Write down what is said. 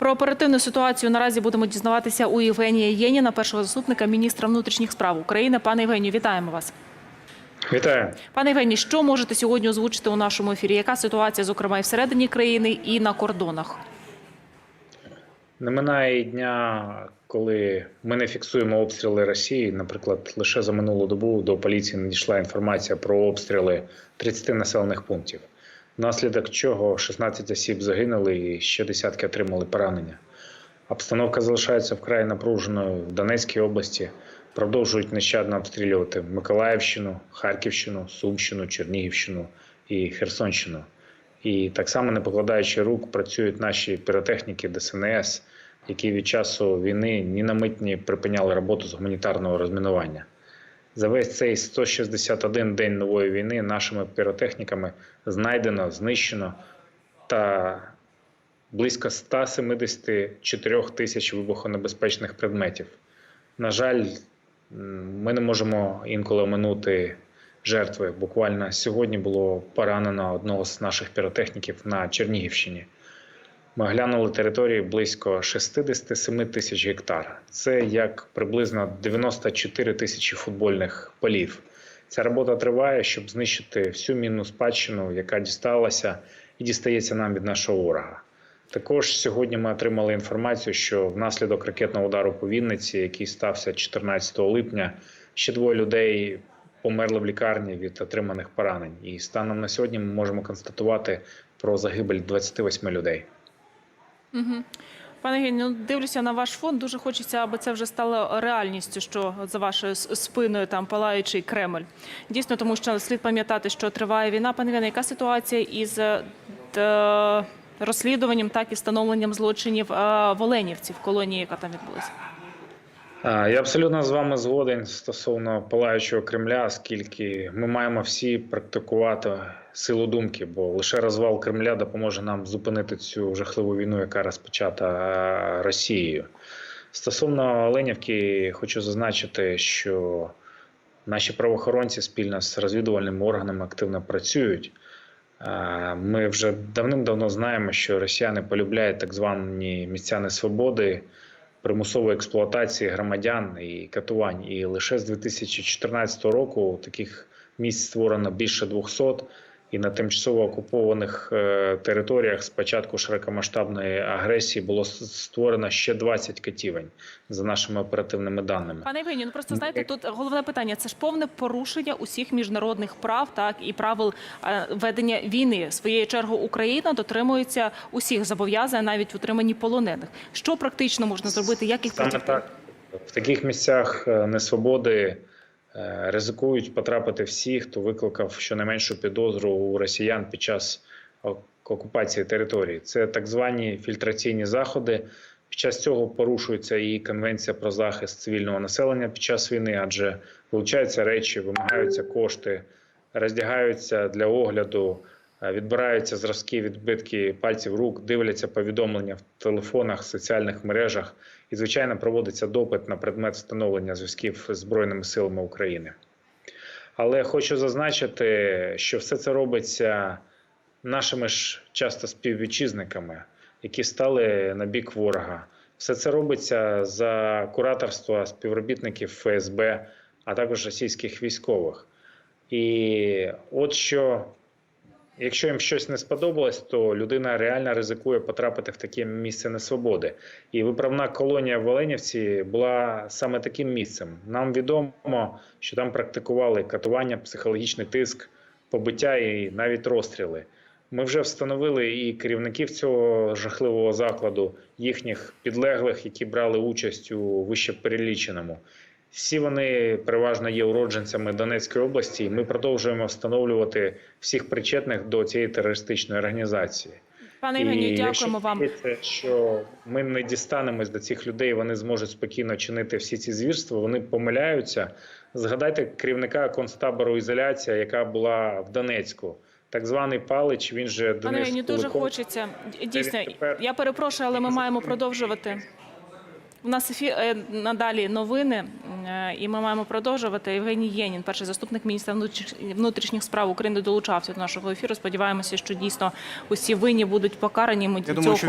Про оперативну ситуацію наразі будемо дізнаватися у Євгенія Єніна, першого заступника міністра внутрішніх справ України. Пане Євгенію, вітаємо вас. Вітаю. Пане Євгенію, що можете сьогодні озвучити у нашому ефірі? Яка ситуація, зокрема, і всередині країни, і на кордонах? Не минає дня, коли ми не фіксуємо обстріли Росії. Наприклад, лише за минулу добу до поліції надійшла інформація про обстріли 30 населених пунктів, внаслідок чого 16 осіб загинули і ще десятки отримали поранення. Обстановка залишається вкрай напруженою в Донецькій області. Продовжують нещадно обстрілювати Миколаївщину, Харківщину, Сумщину, Чернігівщину і Херсонщину. І так само, не покладаючи рук, працюють наші піротехніки ДСНС, які від часу війни ні на мить не припиняли роботу з гуманітарного розмінування. За весь цей 161 день нової війни нашими піротехніками знайдено, знищено та близько 174 тисяч вибухонебезпечних предметів. На жаль, ми не можемо інколи оминути жертви. Буквально сьогодні було поранено одного з наших піротехніків на Чернігівщині. Ми глянули території близько 67 тисяч гектар. Це як приблизно 94 тисячі футбольних полів. Ця робота триває, щоб знищити всю мінну спадщину, яка дісталася і дістається нам від нашого ворога. Також сьогодні ми отримали інформацію, що внаслідок ракетного удару по Вінниці, який стався 14 липня, ще двоє людей померли в лікарні від отриманих поранень. І станом на сьогодні ми можемо констатувати про загибель 28 людей. Пане Гені, ну, дивлюся на ваш фон. Дуже хочеться, аби це вже стало реальністю, що за вашою спиною там палаючий Кремль. Дійсно, тому що слід пам'ятати, що триває війна. Пане Гені, яка ситуація із е, розслідуванням, так і встановленням злочинів Воленівців, в Оленівці в колонії, яка там відбулася? Я абсолютно з вами згоден стосовно палаючого Кремля, оскільки ми маємо всі практикувати силу думки, бо лише розвал Кремля допоможе нам зупинити цю жахливу війну, яка розпочата Росією. Стосовно Оленівки, хочу зазначити, що наші правоохоронці спільно з розвідувальними органами активно працюють. Ми вже давним-давно знаємо, що росіяни полюбляють так звані місця несвободи примусової експлуатації громадян і катувань. І лише з 2014 року таких місць створено більше 200, і на тимчасово окупованих е, територіях з початку широкомасштабної агресії було створено ще 20 катівень за нашими оперативними даними. Пане Євгенію, ну просто знаєте, тут головне питання це ж повне порушення усіх міжнародних прав, так і правил е, ведення війни. Своєю чергою Україна дотримується усіх зобов'язань, навіть в утриманні полонених. Що практично можна зробити? Як їх Саме так в таких місцях е, несвободи е, ризикують потрапити всі, хто викликав щонайменшу підозру у росіян під час окупації території. Це так звані фільтраційні заходи. Під час цього порушується і конвенція про захист цивільного населення під час війни, адже вилучаються речі, вимагаються кошти, роздягаються для огляду, е, відбираються зразки відбитки пальців рук, дивляться повідомлення в телефонах, соціальних мережах і, звичайно, проводиться допит на предмет встановлення зв'язків з Збройними силами України. Але хочу зазначити, що все це робиться нашими ж часто співвітчизниками, які стали на бік ворога. Все це робиться за кураторства співробітників ФСБ, а також російських військових. І от що, якщо їм щось не сподобалось, то людина реально ризикує потрапити в таке місце несвободи. І виправна колонія в Оленівці була саме таким місцем. Нам відомо, що там практикували катування, психологічний тиск, побиття і навіть розстріли. Ми вже встановили і керівників цього жахливого закладу, їхніх підлеглих, які брали участь у вище переліченому. Всі вони переважно є уродженцями Донецької області, і ми продовжуємо встановлювати всіх причетних до цієї терористичної організації. Пане Євгенію, дякуємо вам. що ми не дістанемось до цих людей, вони зможуть спокійно чинити всі ці звірства. Вони помиляються. Згадайте керівника концтабору ізоляція, яка була в Донецьку. Так званий Палич, він же Пане Євгенію, дуже хочеться. Дійсно, тепер- я перепрошую, але ми маємо продовжувати. У нас ефі... е, надалі новини, е, і ми маємо продовжувати. Євгеній Єнін, перший заступник міністра внутріш- внутрішніх справ України, долучався до нашого ефіру. Сподіваємося, що дійсно усі винні будуть покарані. Ми Я цього думаю, що